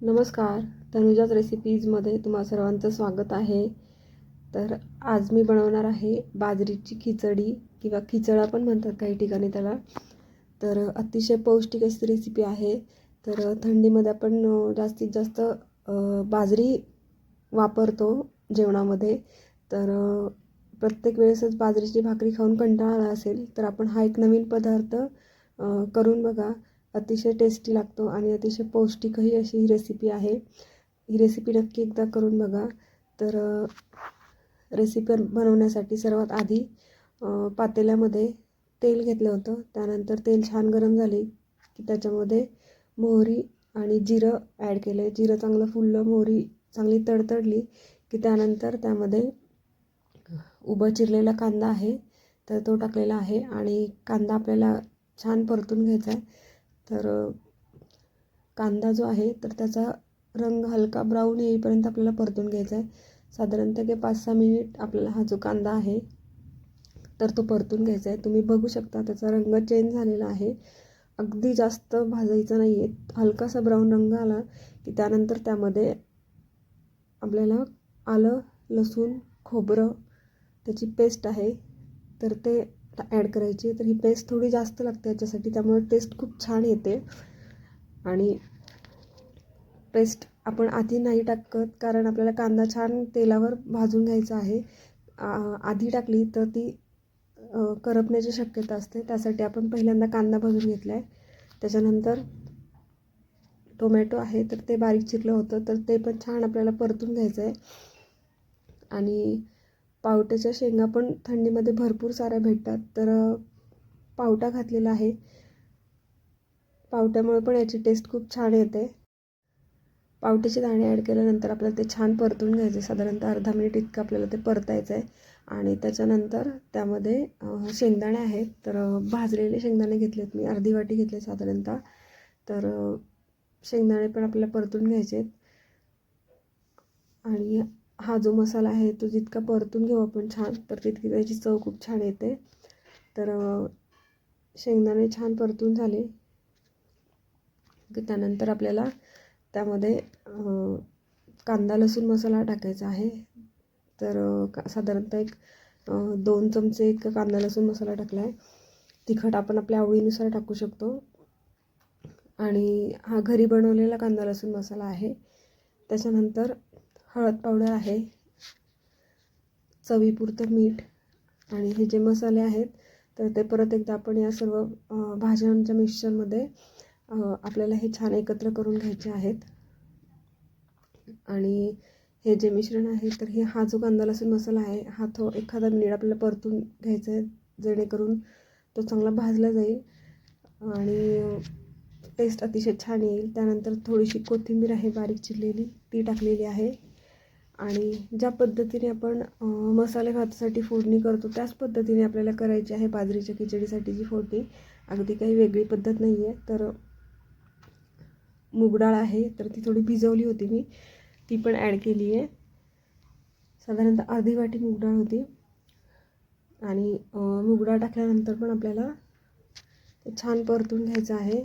नमस्कार. तनुजाच रेसिपीजमध्ये तुम्हा सर्वांचं स्वागत आहे. तर आज मी बनवणार आहे बाजरीची खिचडी किंवा खिचडा पण म्हणतात काही ठिकाणी त्याला. तर अतिशय पौष्टिक अशी रेसिपी आहे. तर थंडीमध्ये आपण जास्तीत जास्त बाजरी वापरतो जेवणामध्ये. तर प्रत्येक वेळेसच बाजरीची भाकरी खाऊन कंटाळा आला असेल तर आपण हा एक नवीन पदार्थ करून बघा. अतिशय टेस्टी लागतो आणि अतिशय पौष्टिकही अशी ही रेसिपी आहे. ही रेसिपी नक्की एकदा करून बघा. तर रेसिपी बनवण्यासाठी सर्वात आधी पातेल्यामध्ये तेल घेतलं होतं. त्यानंतर तेल छान गरम झाले की त्याच्यामध्ये मोहरी आणि जिरं ॲड केलं जिरं चांगलं फुललं मोहरी चांगली तडतडली की त्यानंतर त्यामध्ये उभं चिरलेला कांदा आहे तर तो टाकलेला आहे आणि कांदा आपल्याला छान परतून घ्यायचा आहे. तर कांदा जो आहे तर त्याचा रंग हलका ब्राऊन येईपर्यंत आपल्याला परतून घ्यायचा आहे. साधारणतः की पाच सहा मिनिट आपल्याला हा जो कांदा आहे तर तो परतून घ्यायचा आहे. तुम्ही बघू शकता त्याचा रंग चेंज झालेला आहे. अगदी जास्त भाजायचा नाही आहे हलकासा ब्राऊन रंग आला की त्यानंतर त्यामध्ये आपल्याला आलं लसूण खोबरं त्याची पेस्ट आहे. तर ते ॲड करायची तर ही पेस्ट थोडी जास्त लागते याच्यासाठी त्यामुळे टेस्ट खूप छान येते. आणि पेस्ट आपण आधी नाही टाकत कारण आपल्याला कांदा छान तेलावर भाजून घ्यायचा आहे. आ- आधी टाकली तर ती करपण्याची शक्यता असते. त्यासाठी आपण पहिल्यांदा कांदा भाजून घेतला आहे त्याच्यानंतर टोमॅटो आहे तर ते बारीक चिरलं होतं तर ते पण छान आपल्याला परतून घ्यायचं आहे आणि पावट्याच्या शेंगा पण थंडीमध्ये भरपूर साऱ्या भेटतात. तर पावटा घातलेला आहे. पावट्यामुळे पण याची टेस्ट खूप छान येते. पावट्याचे दाणे ॲड केल्यानंतर आपल्याला ते छान परतून घ्यायचे साधारणतः अर्धा मिनिट इतकं आपल्याला ते परतायचं आहे आणि त्याच्यानंतर त्यामध्ये शेंगदाणे आहेत. तर भाजलेले शेंगदाणे घेतलेत मी. अर्धी वाटी घेतले साधारणतः. तर शेंगदाणे पण आपल्याला परतून घ्यायचे आहेत आणि हा जो मसाला आहे तो जितका परतून घेऊ आपण छान तर तितकी त्याची चव खूप छान येते. तर शेंगदाणे छान परतून झाले. की त्यानंतर आपल्याला त्यामध्ये कांदा लसूण मसाला टाकायचा आहे. तर का साधारणतः एक दोन चमचे एक कांदा लसूण मसाला टाकला आहे. तिखट आपण आपल्या आवडीनुसार टाकू शकतो. आणि हा घरी बनवलेला कांदा लसूण मसाला आहे. त्याच्यानंतर हळद पावडर आहे चवीपुरतं मीठ आणि हे जे मसाले आहेत तर ते परत एकदा आपण या सर्व भाज्यांच्या मिक्सचरमध्ये आपल्याला हे छान एकत्र करून घ्यायचे आहेत. आणि हे जे मिश्रण आहे तर हे हा जो कांदा लसूण मसाला आहे हा थो एखादा मिनिट आपल्याला परतून घ्यायचा आहे जेणेकरून तो चांगला भाजला जाईल आणि टेस्ट अतिशय छान येईल. त्यानंतर थोडीशी कोथिंबीर आहे बारीक चिरलेली ती टाकलेली आहे. आणि ज्या पद्धतीने आपण मसाले भातासाठी फोडणी करतो त्याच पद्धतीने आपल्याला करायची आहे बाजरीच्या खिचडीसाठी जी फोडणी. अगदी काही वेगळी पद्धत नाही आहे तर मुगडाळ आहे तर ती थोडी भिजवली होती मी. ती पण ॲड केली आहे. साधारणतः अर्धी वाटी मूग डाळ होती. आणि मुगडाळ डाळ टाकल्यानंतर पण आपल्याला छान परतून घ्यायचं आहे.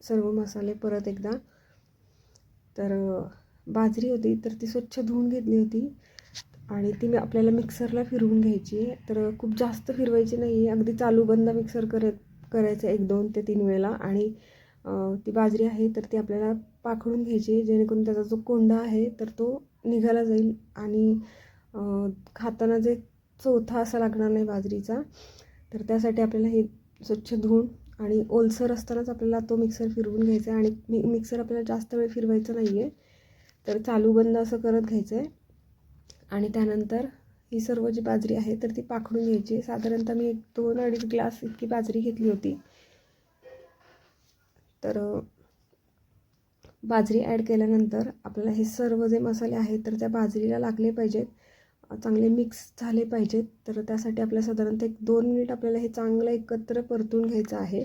सर्व मसाले परत एकदा. तर बाजरी होती तर ती स्वच्छ धुवून घेतली होती. आणि ती मी आपल्याला मिक्सरला फिरवून घ्यायची आहे. तर खूप जास्त फिरवायची नाही आहे अगदी चालू बंद मिक्सर करत करायचं एक दोन ते तीन वेळेला. आणि ती बाजरी आहे तर ती आपल्याला पाखडून घ्यायची आहे. जेणेकरून त्याचा जो कोंडा आहे तर तो निघाला जाईल. आणि खाताना जे चौथा असा लागणार नाही बाजरीचा तर त्यासाठी आपल्याला हे स्वच्छ धुवून आणि ओलसर असतानाच आपल्याला तो मिक्सर फिरवून घ्यायचा आहे. आणि मी मिक्सर आपल्याला जास्त वेळ फिरवायचं नाही आहे तर चालू बंद असं करत घ्यायचं आहे आणि त्यानंतर ही सर्व जी बाजरी आहे तर ती पाखडून घ्यायची. आहे साधारणतः मी एक दोन अडीच ग्लास इतकी बाजरी घेतली होती. तर बाजरी ॲड केल्यानंतर आपल्याला हे सर्व जे मसाले आहेत तर त्या बाजरीला लागले पाहिजेत. चांगले मिक्स झाले पाहिजेत. तर त्यासाठी आपल्याला साधारणतः एक दोन मिनिट आपल्याला हे चांगलं एकत्र परतून घ्यायचं आहे.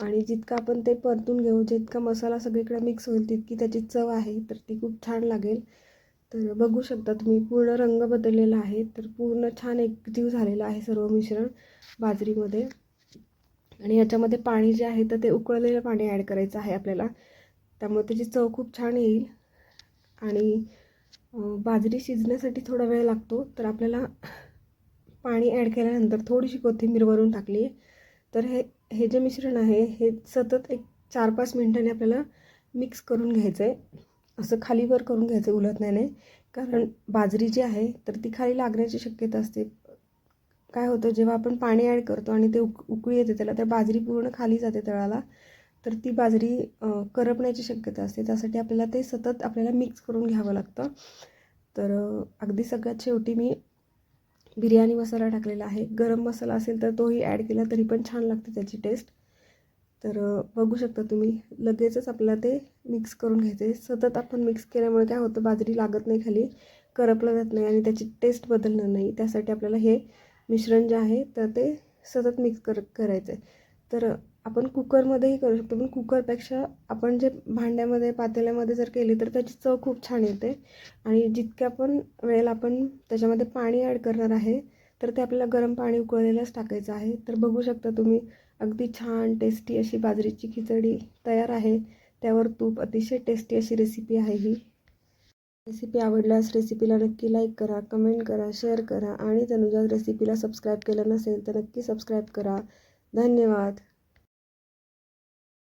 आणि जितकं आपण ते परतून घेऊ जितका मसाला सगळीकडे मिक्स होईल तितकी त्याची चव आहे तर ती खूप छान लागेल. तर बघू शकता तुम्ही पूर्ण रंग बदललेला आहे तर पूर्ण छान एकजीव झालेला आहे सर्व मिश्रण बाजरीमध्ये. आणि याच्यामध्ये पाणी जे आहे तर ते उकळलेलं पाणी ॲड करायचं आहे आपल्याला. त्यामुळे त्याची चव खूप छान येईल. आणि बाजरी शिजण्यासाठी थोडा वेळ लागतो तर आपल्याला पाणी ॲड केल्यानंतर थोडीशी कोथिंबीर वरून टाकली. तर हे हे जे मिश्रण आहे हे सतत एक चार पाच मिनटांनी आपल्याला मिक्स करून घ्यायचं आहे असं खालीवर करून घ्यायचं उलटण्याने कारण बाजरी जी आहे तर ती खाली लागण्याची शक्यता असते. काय होतं जेव्हा आपण पाणी ॲड करतो आणि ते उक उकळी येते त्याला तर बाजरी पूर्ण खाली जाते तळाला तर ती बाजरी करपण्याची शक्यता असते. त्यासाठी आपल्याला ते सतत आपल्याला मिक्स करून घ्यावं लागतं. तर अगदी सगळ्यात शेवटी मी बिर्याणी मसाला टाकलेला आहे. गरम मसाला असेल तर तोही ॲड केला तरी पण छान लागते त्याची टेस्ट तर बघू शकता तुम्ही लगेचच आपल्याला ते मिक्स करून घ्यायचे. आहे. सतत आपण मिक्स केल्यामुळे काय होतं बाजरी लागत नाही खाली करपलं जात नाही आणि त्याची टेस्ट बदलणार नाही. त्यासाठी आपल्याला हे मिश्रण जे आहे तर ते सतत मिक्स कर करायचं आहे तर आपण कुकरमध्येही करू शकतो. पण कुकरपेक्षा आपण जे भांड्यामध्ये पातेल्यामध्ये जर केली तर त्याची चव खूप छान येते. आणि जितक्या पण वेळेला आपण त्याच्यामध्ये पाणी ॲड करणार आहे तर ते आपल्याला गरम पाणी उकळलेलंच टाकायचं आहे. तर बघू शकता तुम्ही अगदी छान टेस्टी अशी बाजरीची खिचडी तयार आहे. त्यावर तूप अतिशय टेस्टी अशी रेसिपी आहे ही. रेसिपी आवडल्यास रेसिपीला नक्की लाईक करा कमेंट करा शेअर करा. आणि तनुजा रेसिपीला सबस्क्राईब केलं नसेल तर नक्की सबस्क्राईब करा. धन्यवाद.